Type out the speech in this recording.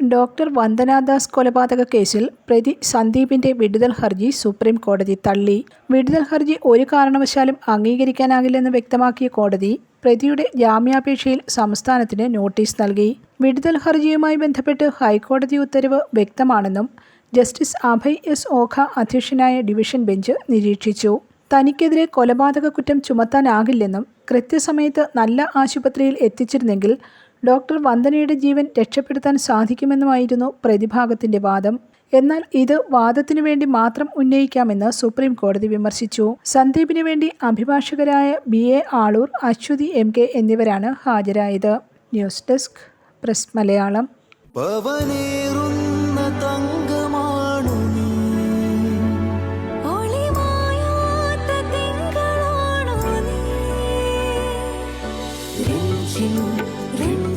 Doctor Vandana Das കൊലപാതക കേസിൽ പ്രതി സന്ദീപിന്റെ വിടുതൽ ഹർജി സുപ്രീം കോടതി തള്ളി. വിടുതൽ ഹർജി ഒരു കാരണവശാലും അംഗീകരിക്കാനാകില്ലെന്ന് വ്യക്തമാക്കിയ കോടതി പ്രതിയുടെ ജാമ്യാപേക്ഷയിൽ സംസ്ഥാനത്തിന് നോട്ടീസ് നൽകി. വിടുതൽ ഹർജിയുമായി ബന്ധപ്പെട്ട് ഹൈക്കോടതി ഉത്തരവ് വ്യക്തമാണെന്നും ജസ്റ്റിസ് അഭയ് എസ് ഓഖ അധ്യക്ഷനായ ഡിവിഷൻ ബെഞ്ച് നിരീക്ഷിച്ചു. തനിക്കെതിരെ കൊലപാതക കുറ്റം ചുമത്താനാകില്ലെന്നും കൃത്യസമയത്ത് നല്ല ആശുപത്രിയിൽ എത്തിച്ചിരുന്നെങ്കിൽ ഡോക്ടർ വന്ദനയുടെ ജീവൻ രക്ഷപ്പെടുത്താൻ സാധിക്കുമെന്നുമായിരുന്നു പ്രതിഭാഗത്തിന്റെ വാദം. എന്നാൽ ഇത് വാദത്തിനു വേണ്ടി മാത്രം ഉന്നയിക്കാമെന്ന് സുപ്രീം കോടതി വിമർശിച്ചു. സന്ദീപിന് വേണ്ടി അഭിഭാഷകരായ B. A. Aloor Aswathy M. K. എന്നിവരാണ് ഹാജരായത്. News desk press Malayalam. പവനേറുന്ന